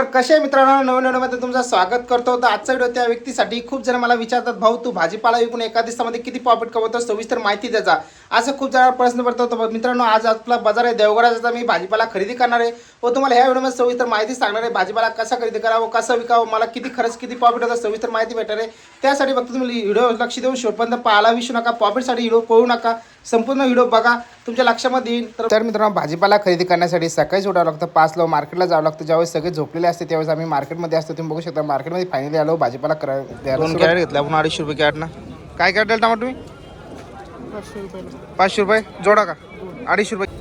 तर कसे मित्रांनो नवीन व्हिडिओमध्ये तुमचं स्वागत करतो. तर आजचा व्हिडिओ त्या व्यक्तीसाठी. खूप जण मला विचारतात भाऊ तू भाजीपाला विकून एका दिवसामध्ये किती प्रॉफिट कमवतो? सविस्तर माहिती द्यायचा असं खूप जण प्रश्न पडतो तर मित्रांनो आज आपला बाजार आहे देवगडाचा मी भाजीपाला खरेदी करणार आहे. व तुम्हाला ह्या व्हिडिओमध्ये सविस्तर माहिती सांगणार आहे भाजीपाला कसा खरेदी करावं कसं विकावं मला किती खर्च किती प्रॉफिट होतं सविस्तर माहिती भेटणार आहे. त्यासाठी फक्त तुम्ही व्हिडिओ लक्ष देऊन शेवटपर्यंत पाहायला विसरू नका. प्रॉफिटसाठी व्हिडिओ पळू नका. संपूर्ण व्हिडिओ बघा. तुमच्या लक्षामध्ये येईल. तर- तर मित्रांनो भाजीपाला खरेदी करण्यासाठी सकाळीच उठावं लागतं पाचला मार्केटला जावं लागतं. ज्यावेळेस सगळे झोपलेले असते त्यावेळेस आम्ही मार्केटमध्ये असतो. तुम्ही बघू शकता मार्केटमध्ये फायनली आलो भाजीपाला करायला दोन कॅरेट घेतले आपण अडीचशे रुपये कॅरेट ना. काय कॅरेट टमाटर तुम्ही? पाचशे रुपये. जोडा का? अडीचशे रुपये.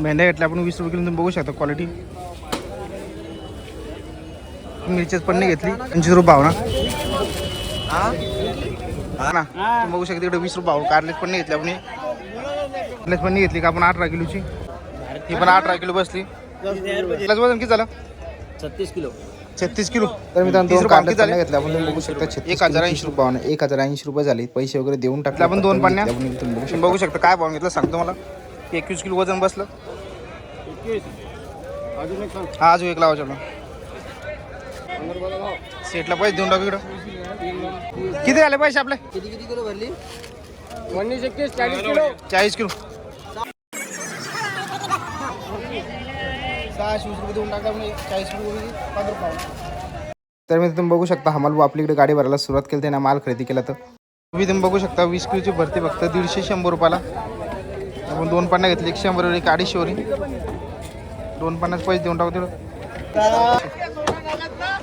मेंढ्या घेतल्या आपण वीस रुपये किलो तुम्ही बघू शकता क्वालिटी मिरचीच पन्नी घेतली पंचवीस रुपये भाव ना. हा ना? तुम्ही बघू शकता तिकडे वीस रुपये भाव कारलेच पन्नी घेतली आपण कारलेच पन्नी घेतली का आपण? अठरा किलोची. ही पण अठरा किलो बसली. तिलाच वजन किती झालं? छत्तीस किलो. छत्तीस किलो. तर मी दोन कांदे घेतले आपण. तुम्ही बघू शकता एक हजार ऐंशी रुपये एक हजार ऐंशी रुपये झाले. पैसे वगैरे देऊन टाकले. आपण दोन पन्न्या तुम्ही बघू शकता काय भाव घेतला सांगतो मला. एकवीस किलो वजन बसलं. हा अजून एक लावायचं सेटला पैसे देऊन टाकू इकडं. किती झाले पैसे आपले? किती किती किलो भरली उन्नीस इक्कीस चालीस किलो. चाळीस किलो. सहाशे वीस रुपये देऊन टाकला चाळीस रुपये पंधरा रुपये तर मी तुम्ही बघू शकता हमाल आपल्याकडे गाडी भरायला सुरुवात केली त्यांना माल खरेदी केला तर. तुम्ही तुम्ही बघू शकता वीस किलोची भरती फक्त दीडशे शंभर रुपयाला. आपण दोन पन्नास घेतली एक शंभर एक अडीचशेवरी दोन पन्नास पैसे देऊन टाकू तिकडं.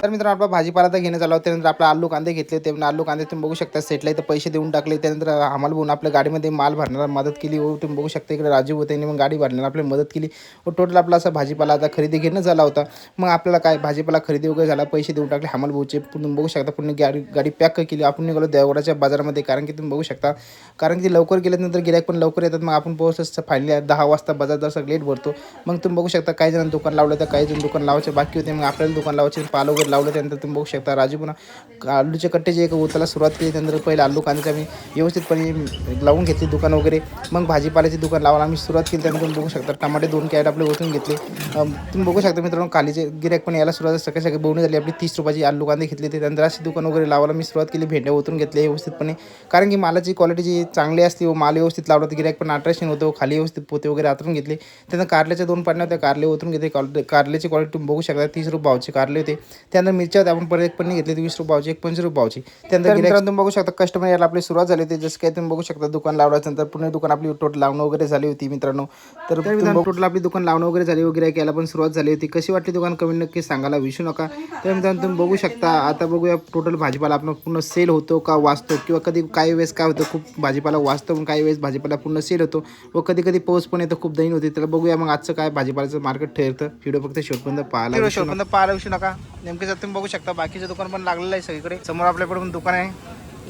तर मित्रांनो आपला भाजीपाला तर घेणं झाला त्यानंतर आपला आलू कांदे घेतले ते आलू कांदे तुम्ही बघू शकता सेटला इथं पैसे देऊन टाकले. त्यानंतर आम्हाला बघून आपल्या गाडीमध्ये माल भरण्याला मदत केली. व तुम्ही बघू शकता इकडे राजीव होते आणि मग गाडी भरण्याला आपल्याला मदत केली. हो, व टोटल आपला असा भाजीपाला आता खरेदी घेणं झाला होता. मग आपल्याला काय भाजीपाला खरेदी वगैरे झाला पैसे देऊन टाकले. हमाल भाऊचे तुम्ही बघू शकता पूर्ण गाडी गाडी पॅक केली. आपण निघालो देवगडाच्या बाजारामध्ये कारण की तुम्ही बघू शकता. कारण की लवकर गेल्यानंतर गिरायक पण लवकर येतात. मग आपण पोहोचत फायनली दहा वाजता बाजार जसं लेट भरतो. मग तुम्ही बघू शकता काही जण दुकान लावलं तर काही जण दुकान लावायचे बाकी होते. मग आपल्याला दुकान लावायचे पाल वगैरे लावलं त्यानंतर तुम्ही बघू शकता. राजू पुन्हा आलूचे कट्टे जे एक उताला सुरुवात केली त्यानंतर पहिले आलू कांद्याचे आम्ही व्यवस्थितपणे लावून घेतली दुकान वगैरे. मग भाजीपाल्याची दुकान लावायला आम्ही सुरुवात केली त्यानंतर तुम्ही बघू शकता टमाटे दोन कॅरेट आपले ओतून घेतले. तुम्ही बघू शकता मित्रांनो खालीचे गिरायक पण याला सुरुवात सकाळी सकाळी बोलणी झाली आपली तीस रुपयाची आलू कांदे घेतले ते. त्यानंतर अशी दुकान वगैरे लावायला मी सुरुवात केली भेंड्या ओतून घेतले व्यवस्थितपणे. कारण की मालाची क्वालिटी जी चांगली असते व माल व्यवस्थित लावला तर गिरायक पण अट्रॅक्शन होतं खाली व्यवस्थित पोते वगैरे आतरून घेतले. त्यानंतर कारल्याच्या दोन पाण्या होत्या कारले ओतून घेतले. कारल्याची क्वालिटी तुम्ही बघू शकता तीस रुपये भावचे कारले होते. त्यानंतर मिरच्या होत्या आपण परत एक पन्नी घेतली वीस रुपये भावची एक पंचवीस रुपये भावची त्यानंतर तुम्ही बघू शकता कस्टमर यायला आपली सुरुवात झाली होती. जसं काय तुम्ही बघू शकता दुकान लावल्यानंतर पुणे दुकान आपली टोटल लावणं वगैरे झाली होती मित्रांनो. तर टोटल आपली दुकान लावणं वगैरे झाली वगैरे यायला पण सुरुवात झाली होती. कशी वाटली दुकान? कमी नक्की सांगायला विसरू नका. तर मित्रांनो तुम्ही बघू शकता आता बघूया टोटल भाजीपाला आपण पूर्ण सेल होतो का वाचतो? किंवा कधी काही वेळेस काय होतं खूप भाजीपाला वाचतो पण काही वेळेस भाजीपाला पूर्ण सेल होतो. व कधी कधी पाऊस पण येतो खूप दैन होते. त्याला बघूया मग आजचं काय भाजीपाल्याचं मार्केट ठरतं. व्हिडिओ फक्त शेवटपर्यंत पाहायला शेवटपर्यंत पाहायला विषय नका. नेमके बाकीचं तुम्ही बघू शकता. बाकीचं दुकान पण लागलेलं आहे सगळीकडे. समोर आपल्याकडे पण दुकान आहे.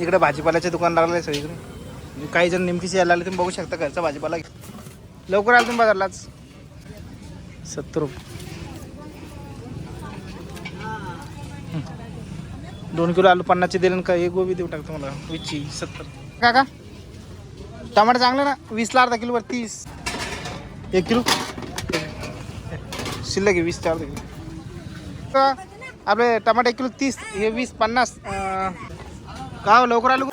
इकडे भाजीपाल्याचे दुकान लागलेलं आहे सगळीकडे. काही जण नेमकीच यायला लागले तुम्ही बघू शकता घरचा भाजीपाला. लवकर आला तुम्ही बाजारलाच. सत्तर रुपये. दोन किलो आलू पन्नासचे दिले का एक गोबी देऊ टाकतो मला वीसची सत्तर. का का टमाटर चांगलं ना? वीसला अर्धा किलोवर तीस. एक किलो? शिल्लक आहे वीस चार किलो. आपले टमाटे एक किलो तीस हे वीस पन्नास अं, का लवकर आलो.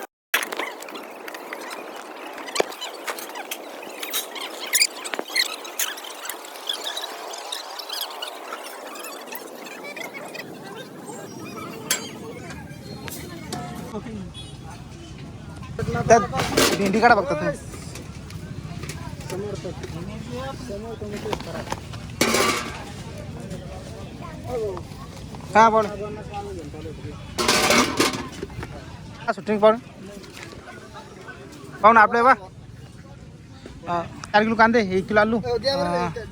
त्यात भेंडी काढा बघता तुम्ही. पाहून आपले बा अं, चार किलो कांदे एक किलो आलू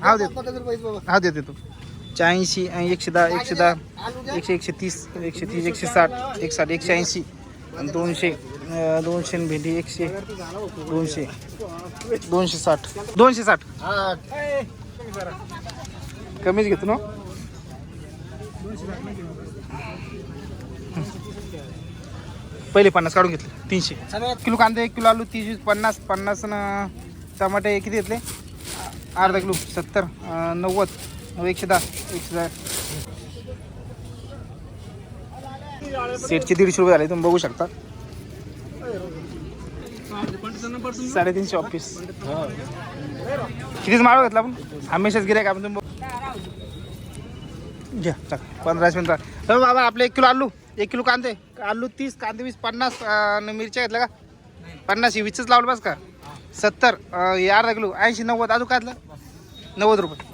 हा देतो हा देते तू शहाऐंशी एकशे दहा एकशे दहा एकशे एकशे तीस एकशे तीस एकशे साठ एक साठ एकशे ऐंशी आणि दोनशे दोनशे भेंडी एकशे दोनशे दोनशे साठ दोनशे साठ कमीच घेतो ना पहिले पन्नास काढून घेतले तीनशे. किलो कांदे एक किलो आलू तीस पन्नास पन्नास न टमाटे किती घेतले? अर्धा किलो सत्तर नव्वद एकशे दहा एकशे दहा. सेटचे दीडशे रुपये झाले तुम्ही बघू शकता. साडेतीनशे ऑफिस. कितीच माळ घेतला आपण? हमेशाच गिरायक आपण तुम्ही घ्या चल. पंधराशे पंधरा हो बाबा आपले एक किलो आलू. एक किलो कांदे. आलू तीस कांदे वीस पन्नास मिरच्या घेतल्या का? पन्नास ही वीसच लावलं बस का? सत्तर हे अर्धा किलो. ऐंशी नव्वद अजून काय नव्वद रुपये.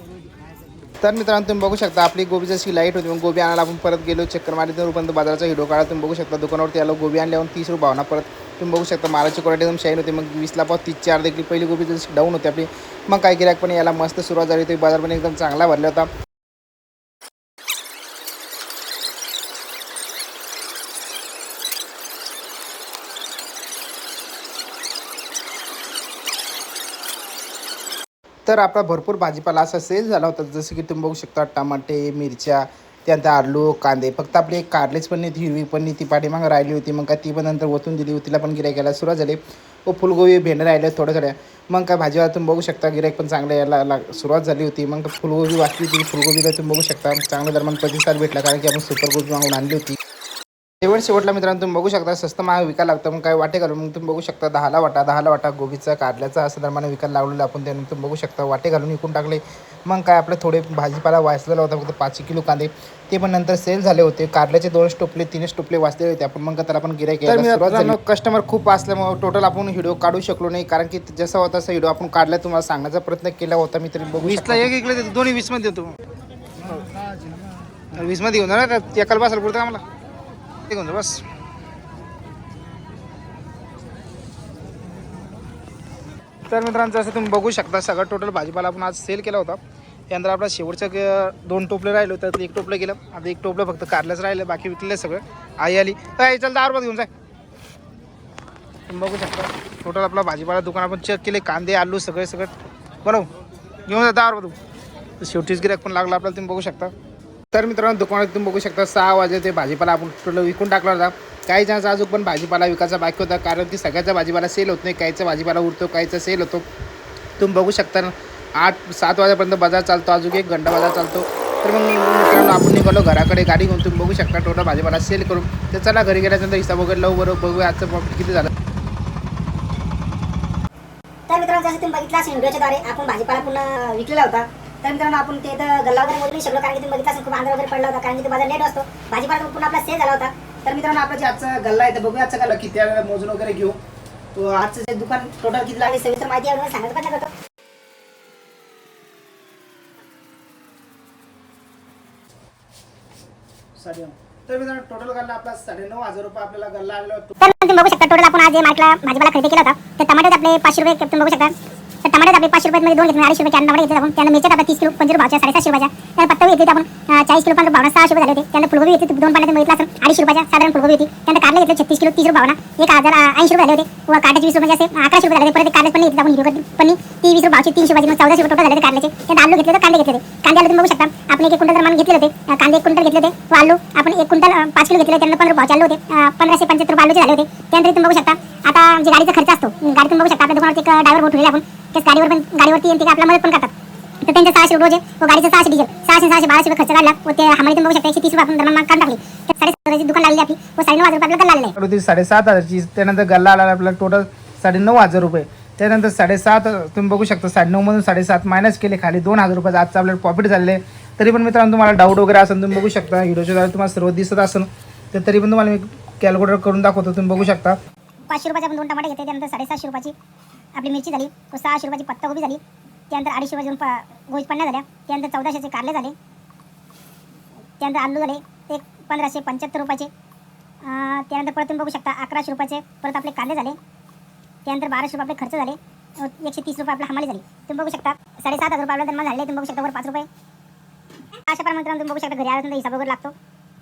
तर मित्रांनो तुम्ही बघू शकता आपली गोबी जशी लाइट होती मग गोबी आणायला आपण परत गेलो चक्कर मारली तर रुपये बाजाराचा हिडो काढा तुम्ही बघू शकता दुकानावरती आलो गोबी आणल्यावर तीस रुपये भावना परत. तुम्ही बघू शकता मालाची क्वालिटी एकदम शाईन होती. मग वीसला पाव तीसची अर्धा किलो. पहिली गोबी जशी डाऊन होती आपली. मग काय गिरायक पण याला मस्त सुरुवात झाली होती. बाजार पण एकदम चांगला भरला होता. तर आपला भरपूर भाजीपाला असा सेल झाला होता. जसं की तुम्ही बघू शकता टमाटे मिरच्या त्यानंतर आलू कांदे. फक्त आपली एक कारलेच पण नाही हिरवी पण नाही ती पाठीमागं राहिली होती. मग काय ती पण नंतर ओतून दिली तिला पण गिरायक यायला सुरुवात झाली. व फुलगोबी भेंडं राहिले थोड्या थोड्या. मग काय भाजीवाला तुम्ही बघू शकता गिरायक पण चांगलं यायला लाग सुरुवात झाली होती. मग फुलगोबी वाचली होती. फुलगोबीला तुम्ही बघू शकता चांगल्या दरम्यान प्रतिसाद भेटला. कारण की आपण सुपर गोबी मागून आणली होती. शेवट शेवटला मित्रांनो तुम्ही बघू शकता स्वस्त महाग विकायला लागतं मग काय वाटे घालून मग तुम्ही बघू शकता दहाला वाटा दहाला वाटा गोबीचा कारल्याचा असं दरम्यान विकायला लावलेलं आपण त्यानंतर तुम्ही बघू शकता वाटे घालून विकून टाकले. मग काय आपले थोडे भाजीपाला वाचलेला होता फक्त पाच किलो कांदे. ते पण नंतर सेल झाले होते. कारल्याचे दोन टोपले तीनच टोपले वाचले होते. आपण मग त्याला पण गिरायक कस्टमर खूप असल्यामुळे टोटल आपण व्हिडिओ काढू शकलो नाही. कारण की जसा होता तसा व्हिडिओ आपण काढला. तुम्हाला सांगण्याचा प्रयत्न केला होता मी तरी बघू वीसला एक इकडे दोन्ही वीसमध्ये देतो. वीसमध्ये घेऊन जा ना एकाला बसायला पुरतं आम्हाला? ते घेऊन बस तर मित्रांचं असं तुम्ही बघू शकता सगळं टोटल भाजीपाला आपण आज सेल केला होता. त्यानंतर आपला शेवटचं दोन टोपले राहिलो होते त्यातलं एक टोपलं गेलं आता एक टोपलं फक्त कारलंच राहिलं बाकी विकले सगळं. आई आली. काय चल दहा रुपयात घेऊन जाय. तुम्ही बघू शकता टोटल आपला भाजीपाला दुकान आपण चेक केले कांदे आलू सगळे सगळं. बनवू. घेऊन जा दहा रुपये तू शेवटीच गिऱ्हाईक पण लागला आपल्याला तुम्ही बघू शकता. तर मित्रांनो दुकानात तुम्ही बघू शकता सहा वाजे ते भाजीपाला आपण टोटल विकून टाकला होता. काही जणांचा अजून पण भाजीपाला विकायचा बाकी होता कारण की सगळ्याचा भाजीपाला सेल होत नाही. काहीचा भाजीपाला उरतो काहीचा सेल होतो. तुम्ही बघू शकता ना आठ सात वाजेपर्यंत बाजार चालतो अजून एक घंटा बाजार चालतो. तर मग मित्रांनो आपण निघालो घराकडे गाडी घेऊन तुम्ही बघू शकता टोटल भाजीपाला सेल करून. तर चला घरी गेल्यानंतर हिसाब वगैरे लव बरोबर बघूया आजचं प्रॉफिट किती झालं. तर मित्रांनो जसं तुम्ही बघितलं असेल व्हिडिओच्याद्वारे आपण भाजीपाला पुन्हा विकलेला होता. तर मित्रांनो आपण ते तर गल्ला वगैरे मोजू नाही शकलो कारण की तुम्ही बघितलं असेल खूप आंध्र वगैरे पडला होता कारण की तो बाजार लेट असतो. भाजीपाला पुन्हा आपला सेल झाला होता. तर मित्रांनो आपला जे आजचा गल्ला आहे तर बघूया आजचा गल्ला किती आहे मोजून वगैरे घेऊ. तो आजचं जे दुकान टोटल किती लागले सविस्तर माहिती आहे सांगायचं प्रयत्न करतो तर मित्रांनो टोटल गल्ला आपला साडेनऊ हजार रुपये आपल्याला गल्ला आलेला होतो. तर तुम्ही बघू शकता टोटल आपण आज मार्केटला भाजीपाला खरेदी केला होता तर टमाटे आपले पाचशे रुपये तुम्ही बघू शकता. टमाटे आपले पाचशे रुपये दोन घेतले अडीचशे रुपये टमाटे घेतले आपण. त्यानंतर मिरच्या आपल्या तीस किलो पंचवीस भावच्या साडेसातशे रुपयाच्या त्यानंतर पत्ता घेतली आपण चाळीस किलो पण भावना सहाशे रुपये झाले होते. त्यानंतर फुलगोबी घेतली दोन पाण्यात बघितलं असं अडीचशे रुपयाच्या साधारण फुलगोबी होती. त्यानंतर कारले घेतले छत्तीस किलो तीस रुपये भावना. एक हजार ऐंशी रुपये झाले होते. व काटाचे वीस रुपये म्हणजे असे अकराशे रुपये झाले परत कारले पण घेतले आपण हिरो पण ती वीस रुपये भावची तीनशे रुपयाची मग चौदाशे रुपये टोटल झाले कारल्याचे. त्यानंतर आलू घेतले तर कांदे घेतले कांदे आलू तुम्ही बघू शकता. आपण एक क्विंटल प्रमाणे घेतले होते. कांदे एक क्विंटल घेतले होते. व आलू आपण एक क्विंटल पाच किलो घेतले त्यांना पंधरा भाव चालू होते. पंधराशे पंच्याहत्तर रुपये आलूचे झाले होते. त्यानंतर तुम्ही बघू शकता. आता जे गाडीचा खर्च असतो गाडी तुम्ही बघू शकता. आपल्या दुकानात एक ड्रायव्हर बोट ठेवलेला आपण. त्याच गाडीवर पण गाडीवरती येते आपला मदत पण करतात. तर त्यांचे सहाशे रुपये रोज आहे व गाडीचं सहाशे डिझेल सहाशे सहाशे बाराशे रुपये खर्च काढला व ते तुम्ही बघू शकता एकशे तीस रुपये आपण काढून टाकली. साडेसात दुकान लागली आपली व साडे नऊ हजार रुपये आपल्याला लागले. साडेसात हजारची त्यानंतर गल्ला आला आपल्याला टोटल साडेनऊ हजार रुपये. त्यानंतर साडेसात तुम्ही बघू शकता साडेनऊमधून साडेसात मायनस केले खाली दोन हजार रुपयाचं आजचं आपल्याला प्रॉफिट झालेलं तरी पण मित्रांनो तुम्हाला डाऊट वगैरे असेल तुम्ही बघू शकता व्हिडिओच्या द्वारे तुम्हाला सर्व दिसत असेल तर तरी पण तुम्हाला मी कॅल्क्युलेटर करून दाखवतो तुम्ही बघू शकता. पाचशे रुपयाचे आपण दोन टमाटे घेतले त्यानंतर साडेसातशे रुपयाची आपली मिरची झाली सहाशे रुपयाची पत्तागोबी झाली त्यानंतर अडीचशे रुपये प गोज पन्नास झाल्या त्यानंतर चौदाशेचे कारले झाले त्यानंतर आलू झाले ते पंधराशे पंच्याहत्तर रुपयाचे. त्यानंतर परत तुम्ही बघू शकता अकराशे रुपयाचे परत आपले कांदे झाले त्यानंतर बाराशे रुपये आपले खर्च झाले एकशे तीस रुपये आपल्या हमाली झाली. तुम्ही बघू शकता साडेसात हजार रुपये आपल्या दरम्यान झाले तुम्ही बघू शकता वर पाच रुपये. अशा प्रमाणे तुम्ही बघू शकता घरी आल्यानंतर हिसाब वगैरे लागतो.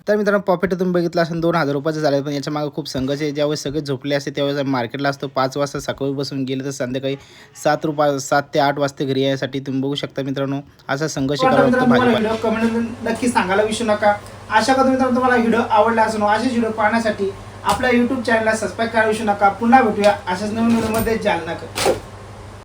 तर मित्रांनो प्रॉफिट तुम्ही बघितलं असेल दोन हजार रुपयाचं झालं पण याच्या मागे खूप संघर्ष आहे. ज्यावेळेस सगळे झोपले असते त्यावेळेस मार्केटला असतो. पाच वाजता सकाळी बसून गेले तर संध्याकाळी सात रुपया सात ते आठ वाजता घरी यायसाठी तुम्ही बघू शकता मित्रांनो. असा संघर्ष करावा लागतो भाजीपाला कमेंट नक्की सांगायला विसरू नका. आशा करतो मित्रांनो तुम्हाला व्हिडिओ आवडला असून असेच व्हिडिओ पाहण्यासाठी आपल्या युट्यूब चॅनलला सबस्क्राईब करायला विसरू नका. पुन्हा भेटूया अशाच नवीन व्हिडिओमध्ये जालना